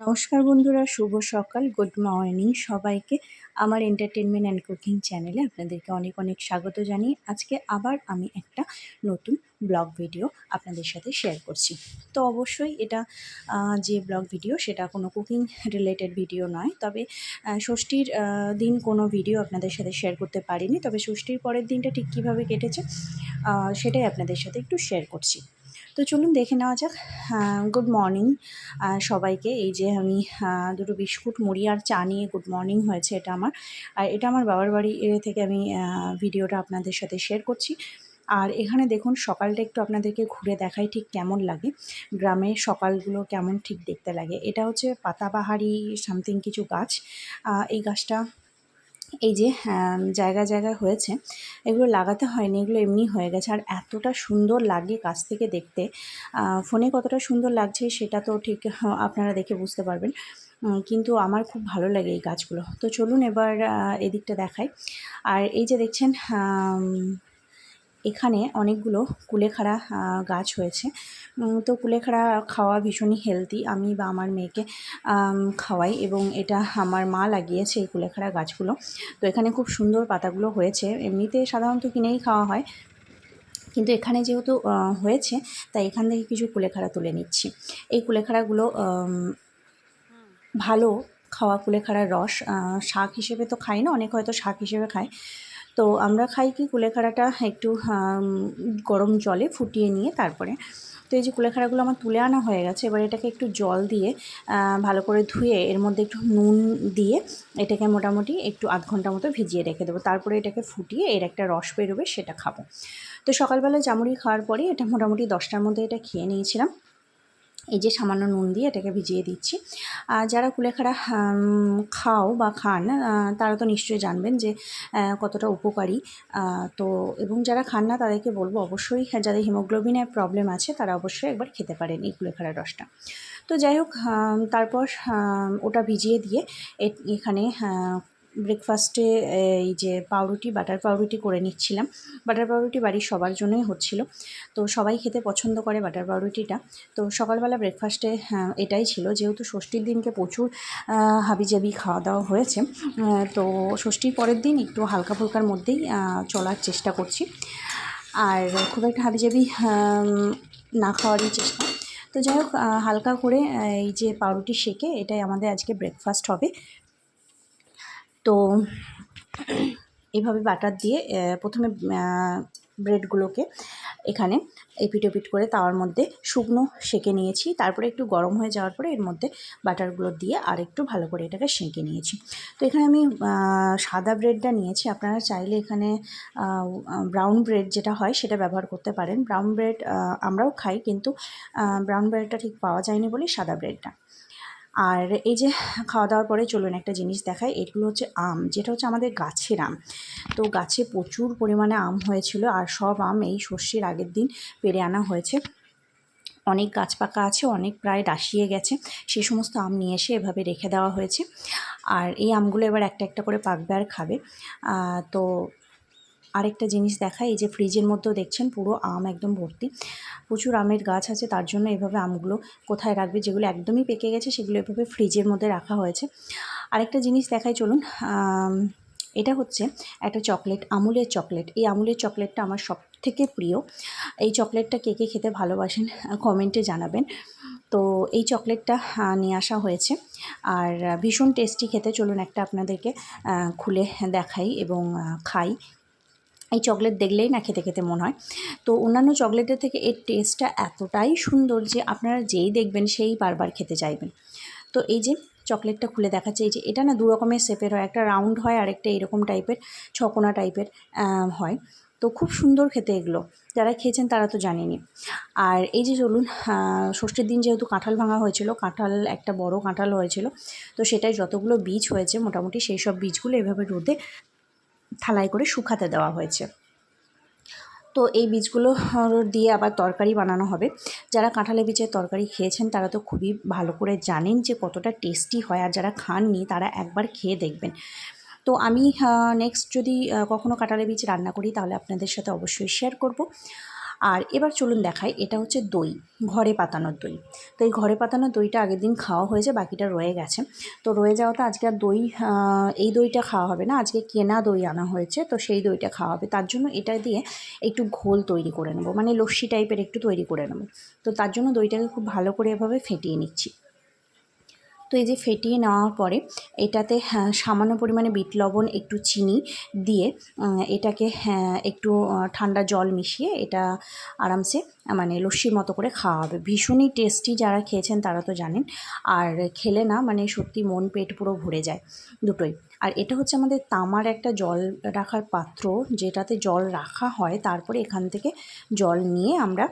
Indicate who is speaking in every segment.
Speaker 1: নমস্কার বন্ধুরা, শুভ সকাল, গুড মর্নিং সবাইকে আমার এন্টারটেনমেন্ট অ্যান্ড কুকিং চ্যানেলে আপনাদেরকে অনেক অনেক স্বাগত জানিয়ে আজকে আবার আমি একটা নতুন ব্লগ ভিডিও আপনাদের সাথে শেয়ার করছি। তো অবশ্যই এটা যে ব্লগ ভিডিও সেটা কোনো কুকিং রিলেটেড ভিডিও নয়, তবে ষষ্ঠীর দিন কোনো ভিডিও আপনাদের সাথে শেয়ার করতে পারিনি, তবে ষষ্ঠীর পরের দিনটা ঠিক কীভাবে কেটেছে সেটাই আপনাদের সাথে একটু শেয়ার করছি। তো চলুন দেখে নেওয়া যাক। গুড মর্নিং সবাইকে। এই যে আমি দুটো বিস্কুট, মুড়ি আর চা নিয়ে গুড মর্নিং হয়েছে এটা আমার। আর এটা আমার বাবার বাড়ি থেকে আমি ভিডিওটা আপনাদের সাথে শেয়ার করছি। আর এখানে দেখুন, সকালটা একটু আপনাদেরকে ঘুরে দেখাই ঠিক কেমন লাগে। গ্রামের সকালগুলো কেমন ঠিক দেখতে লাগে। এটা হচ্ছে পাতাবাহারি সামথিং কিছু গাছ। এই গাছটা এই যে জায়গা জায়গায় হয়েছে, এগুলো লাগাতে হয়নি, এগুলো এমনি হয়ে গেছে। আর এতটা সুন্দর লাগে কাছ থেকে দেখতে। ফোনে কতটা সুন্দর লাগছে সেটা তো ঠিক আপনারা দেখে বুঝতে পারবেন। কিন্তু আমার খুব ভালো লাগে এই গাছগুলো। তো চলুন এবার এদিকটা দেখাই। আর এই যে দেখছেন এখানে অনেকগুলো কুলেখাড়া গাছ হয়েছে। তো কুলেখাড়া খাওয়া ভীষণই হেলদি আমি বা আমার মেয়েকে খাওয়াই এবং এটা আমার মা লাগিয়েছে এই কুলেখাড়া গাছগুলো। তো এখানে খুব সুন্দর পাতাগুলো হয়েছে। এমনিতে সাধারণত কিনেই খাওয়া হয়। কিন্তু এখানে যেহেতু হয়েছে, তাই এখান থেকে কিছু কুলেখাড়া তুলে নিচ্ছি। এই কুলেখাড়াগুলো ভালো খাওয়া কুলেখাড়ার রস। শাক হিসেবে তো খাই না, অনেক হয়তো শাক হিসেবে খায়। তো আমরা খাই কি কুলেখাড়াটা একটু গরম জলে ফুটিয়ে নিয়ে তারপরে। তো এই যে কুলেখাড়াগুলো আমার তুলে আনা হয়ে গেছে, এবার এটাকে একটু জল দিয়ে ভালো করে ধুয়ে এর মধ্যে একটু নুন দিয়ে এটাকে মোটামুটি একটু আধ ঘণ্টা মতো ভিজিয়ে রেখে দেবো। তারপরে এটাকে ফুটিয়ে এর একটা রস বেরোবে সেটা খাব। তো সকালবেলা জামুড়ি খাওয়ার পরে এটা মোটামুটি দশটার মধ্যে এটা খেয়ে নিয়েছিলাম। এই যে সামান্য নুন দিয়ে এটাকে ভিজিয়ে দিচ্ছি। আর যারা কুলেখাড়া খাও বা খান তারা তো নিশ্চয়ই জানবেন যে কতটা উপকারী। তো এবং যারা খান না তাদেরকে বলব অবশ্যই হ্যাঁ, যাদের হিমোগ্লোবিনের প্রবলেম আছে তারা অবশ্যই একবার খেতে পারেন এই কুলেখাড়ার রসটা। তো যাই হোক তারপর ওটা ভিজিয়ে দিয়ে এখানে ব্রেকফাস্টে এই যে পাউরুটি বাটার পাউরুটি করে নিচ্ছিলাম। বাটার পাউরুটি বাড়ির সবার জন্যই হচ্ছিল। তো সবাই খেতে পছন্দ করে বাটার পাউরুটিটা। তো সকালবেলা ব্রেকফাস্টে এটাই ছিল। যেহেতু ষষ্ঠীর দিনকে প্রচুর হাবিজাবি খাওয়া দাওয়া হয়েছে তো ষষ্ঠীর পরের দিন একটু হালকা ফুলকার মধ্যেই চলার চেষ্টা করছি। আর খুব একটা হাবিজাবি না খাওয়ারই চেষ্টা। তো যাই হোক হালকা করে এই যে পাউরুটি সেকে এটাই আমাদের আজকে ব্রেকফাস্ট হবে। তো এইভাবে বাটার দিয়ে প্রথমে ব্রেডগুলোকে এখানে এপিট ওপিট করে তাওয়ার মধ্যে শুকনো সেঁকে নিয়েছি। তারপরে একটু গরম হয়ে যাওয়ার পরে এর মধ্যে বাটারগুলো দিয়ে আর একটু ভালো করে এটাকে সেঁকে নিয়েছি। তো এখানে আমি সাদা ব্রেডটা নিয়েছি। আপনারা চাইলে এখানে ব্রাউন ব্রেড যেটা হয় সেটা ব্যবহার করতে পারেন। ব্রাউন ব্রেড আমরাও খাই কিন্তু ব্রাউন ব্রেডটা ঠিক পাওয়া যায়নি বলে সাদা ব্রেডটা। আর এই যে খাওয়া দাওয়ার পরে চলুন একটা জিনিস দেখায় এগুলো হচ্ছে আম, যেটা হচ্ছে আমাদের গাছের আম। তো গাছে প্রচুর পরিমাণে আম হয়েছিল আর সব আম এই ষষ্ঠীর আগের দিন পেরে আনা হয়েছে। অনেক গাছ পাকা আছে, অনেক প্রায় ডাসিয়ে গেছে সেই সমস্ত আম নিয়ে এসে এভাবে রেখে দেওয়া হয়েছে। আর এই আমগুলো এবার একটা একটা করে পাকবে আর খাবে। তো আরেকটা জিনিস দেখাই, এই যে ফ্রিজের মধ্যেও দেখছেন পুরো আম একদম ভর্তি। প্রচুর আমের গাছ আছে, তার জন্য এভাবে আমগুলো কোথায় রাখবে, যেগুলো একদমই পেকে গেছে, সেগুলো এভাবে ফ্রিজের মধ্যে রাখা হয়েছে। আরেকটা জিনিস দেখাই, চলুন এটা হচ্ছে একটা চকলেট, আমুলের চকলেট। এই আমুলের চকলেটটা আমার সব থেকে প্রিয়। এই চকলেটটা কে কে খেতে ভালোবাসেন, কমেন্টে জানাবেন। তো এই চকলেটটা নিয়ে আসা হয়েছে। আর, ভীষণ টেস্টি খেতে, চলুন একটা আপনাদেরকে খুলে দেখাই এবং খাই। এই চকলেট দেখলেই না খেতে খেতে মনে হয়। তো অন্যান্য চকলেটের থেকে এর টেস্টটা এতটাই সুন্দর যে আপনারা যেই দেখবেন সেই বারবার খেতে চাইবেন। তো এই যে চকলেটটা খুলে দেখাচ্ছে, এই যে এটা না দু রকমের শেপের হয়, একটা রাউন্ড হয় আর একটা এরকম টাইপের ছকোনা টাইপের হয়। তো খুব সুন্দর খেতে এগুলো। যারা খেয়েছেন তারা তো জানেনি আর এই যে চলুন ষষ্ঠীর দিন যেহেতু কাঁঠাল ভাঙা হয়েছিল, কাঁঠাল, একটা বড় কাঁঠাল হয়েছিল, তো সেটাই যতগুলো বীজ হয়েছে মোটামুটি সেই সব বীজগুলো এভাবে রোদে থালায় করে শুকাতে দেওয়া হয়েছে। তো এই বীজগুলো দিয়ে আবার তরকারি বানানো হবে। যারা কাঁঠালের বীজের তরকারি খেয়েছেন, তারা তো খুবই ভালো করে জানেন যে কতটা টেস্টি হয়, আর যারা খাননি, তারা একবার খেয়ে দেখবেন। তো আমি নেক্সট যদি কখনও কখনো কাঁঠালের বীজ রান্না করি, তাহলে আপনাদের সাথে অবশ্যই শেয়ার করব। আর এবার চলুন দেখাই, এটা হচ্ছে দই, ঘরে পাতানোর দই। তো এই ঘরে পাতানোর দইটা আগের দিন খাওয়া হয়েছে, বাকিটা রয়ে গেছে। তো রয়ে যাওয়াতে আজকে আর দই এই দইটা খাওয়া হবে না, আজকে কেনা দই আনা হয়েছে, তো সেই দইটা খাওয়া হবে। তার জন্য এটা দিয়ে একটু ঘোল তৈরি করে নেব মানে লস্যি টাইপের একটু তৈরি করে নেব। তো তার জন্য দইটাকে খুব ভালো করে এভাবে ফেটিয়ে নিচ্ছি। তো এই যে ফেটিয়ে নেওয়ার পরে এটাতে হ্যাঁ, সামান্য পরিমাণে বিট লবণ একটু চিনি দিয়ে এটাকে হ্যাঁ, একটু ঠান্ডা জল মিশিয়ে এটা আরামসে মানে লস্যির মতো করে খাওয়া হবে। ভীষণই টেস্টি যারা খেয়েছেন তারা তো জানেন। আর খেলে না মানে সত্যি মন পেট পুরো ভরে যায় দুটোই। আর এটা হচ্ছে আমাদের তামার একটা জল রাখার পাত্র যেটাতে জল রাখা হয় তারপরে এখান থেকে জল নিয়ে আমরা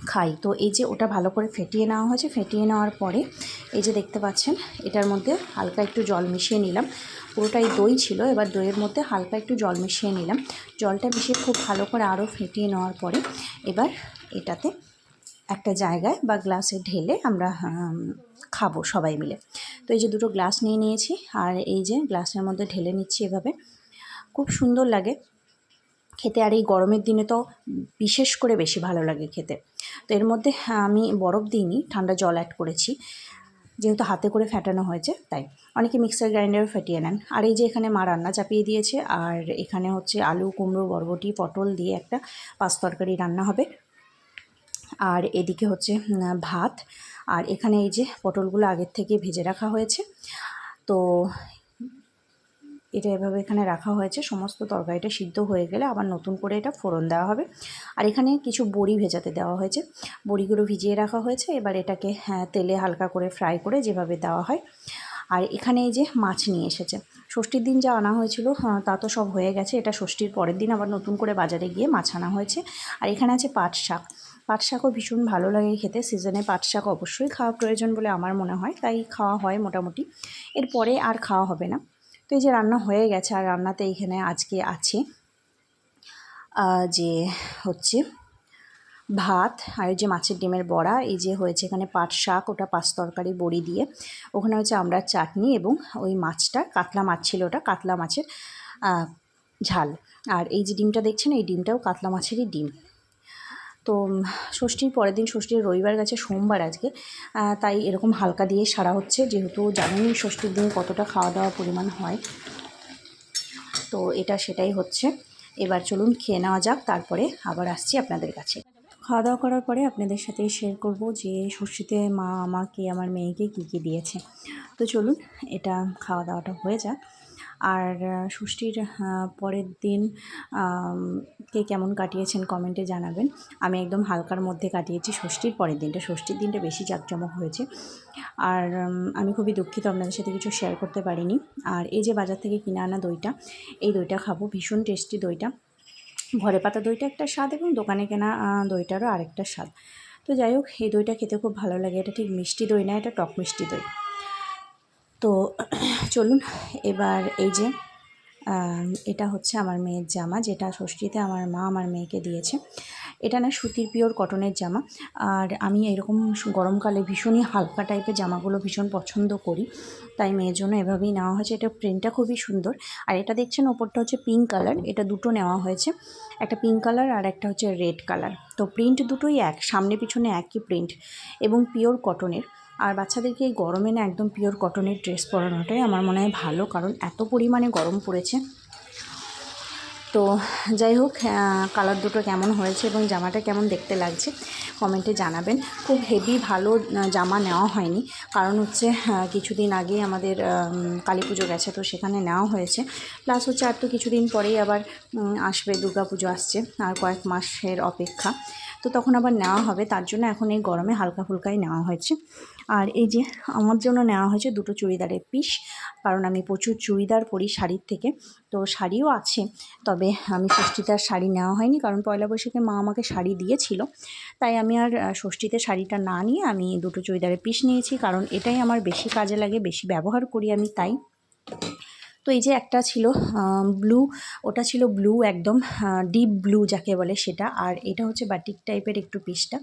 Speaker 1: খাই। তো এই যে ওটা ভালো করে ফেটিয়ে নেওয়া হয়েছে, ফেটিয়ে নেওয়ার পরে এই যে দেখতে পাচ্ছেন, এটার মধ্যে হালকা একটু জল মিশিয়ে নিলাম। পুরোটাই দই ছিল, এবার দইয়ের মধ্যে হালকা একটু জল মিশিয়ে নিলাম। জলটা মিশিয়ে খুব ভালো করে আরও ফেটিয়ে নেওয়ার পরে এবার এটাতে একটা জায়গায় বা গ্লাসে ঢেলে আমরা খাব সবাই মিলে। তো এই যে দুটো গ্লাস নিয়ে নিয়েছি, আর এই যে গ্লাসের মধ্যে ঢেলে নিচ্ছি এভাবে। খুব সুন্দর লাগে। খেতে আর এই গরমের দিনে তো বিশেষ করে বেশি ভালো লাগে খেতে। তো এর মধ্যে আমি বরফ দিইনি, ঠান্ডা জল অ্যাড করেছি। যেহেতু হাতে করে ফেটানো হয়েছে, তাই। অনেকে মিক্সার গ্রাইন্ডারও ফেটিয়ে নেন। আর এই যে এখানে মা রান্না চাপিয়ে দিয়েছে, আর এখানে হচ্ছে আলু, কুমড়ো, বরবটি, পটল দিয়ে একটা পাঁচ তরকারি রান্না হবে। আর এদিকে হচ্ছে ভাত। আর এখানে এই যে পটলগুলো আগের থেকে ভেজে রাখা হয়েছে। তো এটা এভাবে এখানে রাখা হয়েছে। সমস্ত তরকারিটা সিদ্ধ হয়ে গেলে আবার নতুন করে এটা ফোড়ন দেওয়া হবে। আর এখানে কিছু বড়ি ভেজাতে দেওয়া হয়েছে। বড়িগুলো ভিজিয়ে রাখা হয়েছে। এবার এটাকে হ্যাঁ, তেলে হালকা করে ফ্রাই করে যেভাবে দেওয়া হয়। আর এখানে এই যে মাছ নিয়ে এসেছে। ষষ্ঠীর দিন যা আনা হয়েছিল হ্যাঁ, তা তো সব হয়ে গেছে। এটা ষষ্ঠীর পরের দিন আবার নতুন করে বাজারে গিয়ে মাছ আনা হয়েছে। আর এখানে আছে পাট শাক। পাট শাকও ভীষণ ভালো লাগে খেতে। সিজনে পাট শাক অবশ্যই খাওয়া প্রয়োজন বলে আমার মনে হয়। তাই খাওয়া হয় মোটামুটি। এরপরে আর খাওয়া হবে না। তো এই যে রান্না হয়ে গেছে, আর রান্নাতে এইখানে আজকে আছে যে হচ্ছে ভাত আর যে মাছের ডিমের বড়া, এই যে হয়েছে এখানে পাট শাক, ওটা পাঁচ তরকারি বড়ি দিয়ে। ওখানে হচ্ছে আমরা চাটনি এবং ওই মাছটা, কাতলা মাছ ছিল ওটা, কাতলা মাছের ঝাল। আর এই যে ডিমটা দেখছেন, এই ডিমটাও কাতলা মাছেরই ডিম। তো ষষ্ঠীর পরের দিন, ষষ্ঠীর রবিবার গেছে, সোমবার আজকে। তাই এরকম হালকা দিয়ে সারা হচ্ছে, যেহেতু জানেনই ষষ্ঠীর দিন কতটা খাওয়া দাওয়া পরিমাণ হয়। তো, এটা সেটাই হচ্ছে। এবার চলুন খেয়ে নেওয়া যাক, তারপরে আবার আসছি আপনাদের কাছে। খাওয়া দাওয়া করার পরে আপনাদের সাথে শেয়ার করব যে, ষষ্ঠীতে মা, আমাকে, আমার মেয়েকে কী কী দিয়েছে। তো চলুন, এটা খাওয়া দাওয়াটা হয়ে যাক। আর ষষ্ঠীর পরের দিন কে কেমন কাটিয়েছেন কমেন্টে জানাবেন। আমি একদম হালকার মধ্যে কাটিয়েছি ষষ্ঠীর পরের দিনটা। ষষ্ঠীর দিনটা বেশি জাঁকজমক হয়েছে। আর আমি খুবই দুঃখিত, আপনাদের সাথে কিছু শেয়ার করতে পারিনি। আর এই যে বাজার থেকে কিনে আনা দইটা, এই দইটা খাব, ভীষণ টেস্টি দইটা। ঘরে পাতা দইটা একটা স্বাদ এবং দোকানে কেনা দইটারও আরেকটা স্বাদ। তো যাই হোক, এই দইটা খেতে খুব ভালো লাগে। এটা ঠিক মিষ্টি দই না, এটা টক মিষ্টি দই। তো চলুন, এবার এই যে এটা হচ্ছে আমার মেয়ের জামা, যেটা ষষ্ঠীতে আমার মা আমার মেয়েকে দিয়েছে। এটা না সুতির পিওর কটনের জামা। আর আমি এরকম গরমকালে ভীষণই হালকা টাইপের জামাগুলো ভীষণ পছন্দ করি। তাই মেয়ের জন্য এভাবেই নেওয়া হয়েছে। এটা প্রিন্টটা খুবই সুন্দর। আর এটা দেখছেন, ওপরটা হচ্ছে পিঙ্ক কালার এটা দুটো নেওয়া হয়েছে। একটা পিঙ্ক কালার আর একটা হচ্ছে রেড কালার তো প্রিন্ট দুটোই এক সামনে পিছনে একই প্রিন্ট এবং পিওর কটনের আর বাচ্চাদেরকে এই গরমে না একদম পিওর কটনের ড্রেস পরানোটাই আমার মনে হয় ভালো, কারণ এত পরিমাণে গরম পড়েছে। তো যাই হোক কালার দুটো কেমন হয়েছে এবং জামাটা কেমন দেখতে লাগছে কমেন্টে জানাবেন। খুব হেভি ভালো জামা নেওয়া হয়নি। কারণ হচ্ছে কিছুদিন আগে আমাদের কালী পুজো গেছে, তো সেখানে নেওয়া হয়েছে। প্লাস হচ্ছে আর তো কিছুদিন পরেই আবার আসবে দুর্গা পুজো আসছে, আর কয়েক মাসের অপেক্ষা। তো তখন আবার নেওয়া হবে। তার জন্য এখন এই গরমে হালকা ফুলকাই নেওয়া হয়েছে। আর এই যে আমার জন্য নেওয়া হয়েছে দুটো চুড়িদারের পিস, কারণ আমি প্রচুর চুড়িদার পরি শাড়ির থেকে। তো শাড়িও আছে, তবে আমি ষষ্ঠীতে আর শাড়ি নেওয়া হয়নি, কারণ পয়লা বৈশাখে মা আমাকে শাড়ি দিয়েছিল। তাই আমি আর ষষ্ঠীতে শাড়িটা না নিয়ে আমি দুটো চুড়িদারের পিস নিয়েছি, কারণ এটাই আমার বেশি কাজে লাগে, বেশি ব্যবহার করি আমি তাই। তো এই যে একটা ছিল ব্লু ওটা ছিল ব্লু একদম ডিপ ব্লু যাকে বলে সেটা। আর এটা হচ্ছে বাটিক টাইপের একটু পিসটা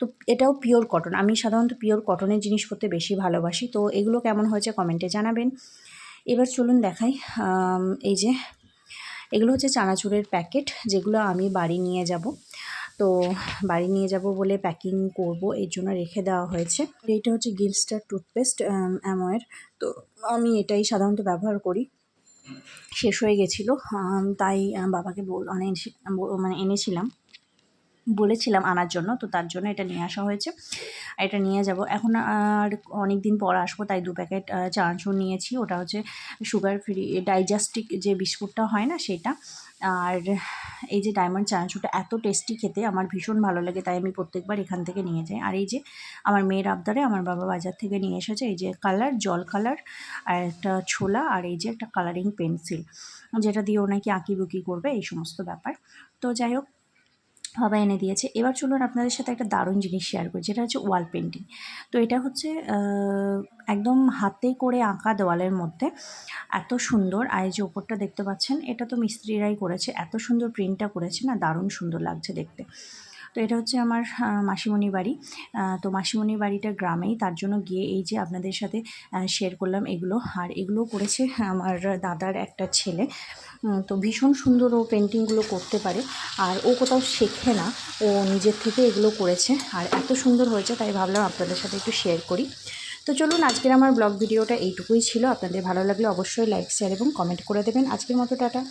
Speaker 1: তো এটাও পিওর কটন আমি সাধারণত পিওর কটনের জিনিস পরতে বেশি ভালোবাসি। তো এগুলো কেমন হয়েছে কমেন্টে জানাবেন। এবার চলুন দেখাই এই যে, এগুলো হচ্ছে চানাচুরের প্যাকেট যেগুলো আমি বাড়ি নিয়ে যাব। তো বাড়ি নিয়ে যাব বলে প্যাকিং করব, এর জন্য রেখে দেওয়া হয়েছে। এইটা হচ্ছে গিলস্টার টুথপেস্ট অ্যাময়ের তো আমি এটাই সাধারণত ব্যবহার করি। শেষ হয়ে গেছিল তাই বাবাকে বল মানে এনেছি- ব- মানে এনেছিলাম। বলেছিলাম আনার জন্য, তো তার জন্য এটা নিয়ে আসা হয়েছে। এটা নিয়ে যাব। এখন আর অনেক দিন পর আসব, তাই দু প্যাকেট চানাচুর নিয়েছি। ওটা হচ্ছে সুগার ফ্রি, ডাইজাস্টিক যে বিস্কুটটা হয় না সেটা। আর এই যে ডায়মন্ড চানাচুরটা এত টেস্টি খেতে, আমার ভীষণ ভালো লাগে, তাই আমি প্রত্যেকবার এখান থেকে নিয়ে যাই। আর এই যে আমার মেয়ের আবদারে আমার বাবা বাজার থেকে নিয়ে এসেছে, এই যে কালার, জল কালার, আর একটা ছোলা, আর এই যে একটা কালারিং পেন্সিল যেটা দিয়ে ও নাকি আঁকি বুকি করবে, এই সমস্ত ব্যাপার। তো যাই হোক বাবা এনে দিয়েছে। এবার চলুন আপনাদের সাথে একটা দারুণ জিনিস শেয়ার করি, যেটা হচ্ছে ওয়াল পেন্টিং তো এটা হচ্ছে একদম হাতে করে আঁকা দেওয়ালের মধ্যে। এত সুন্দর, আর যে ওপরটা দেখতে পাচ্ছেন, এটা তো মিস্ত্রিরাই করেছে। এত সুন্দর প্রিন্টটা করেছে, না দারুণ সুন্দর লাগছে দেখতে। তো এটা হচ্ছে আমার আহ, মাসিমণির বাড়ি। তো মাসিমণির বাড়িটা গ্রামেই তার জন্য গিয়ে এই যে আপনাদের সাথে শেয়ার করলাম এগুলো। আর এগুলো করেছে আমার দাদার একটা ছেলে। তো ভীষণ সুন্দর ও পেন্টিংগুলো করতে পারে। আর ও কোথাও শেখে না ও নিজের থেকে এগুলো করেছে। আর এত সুন্দর হয়েছে তাই ভাবলাম আপনাদের সাথে একটু শেয়ার করি। তো চলুন আজকের আমার ব্লগ ভিডিওটা এইটুকুই ছিল। আপনাদের ভালো লাগলে অবশ্যই লাইক শেয়ার এবং কমেন্ট করে দেবেন। আজকের মতো টাটা।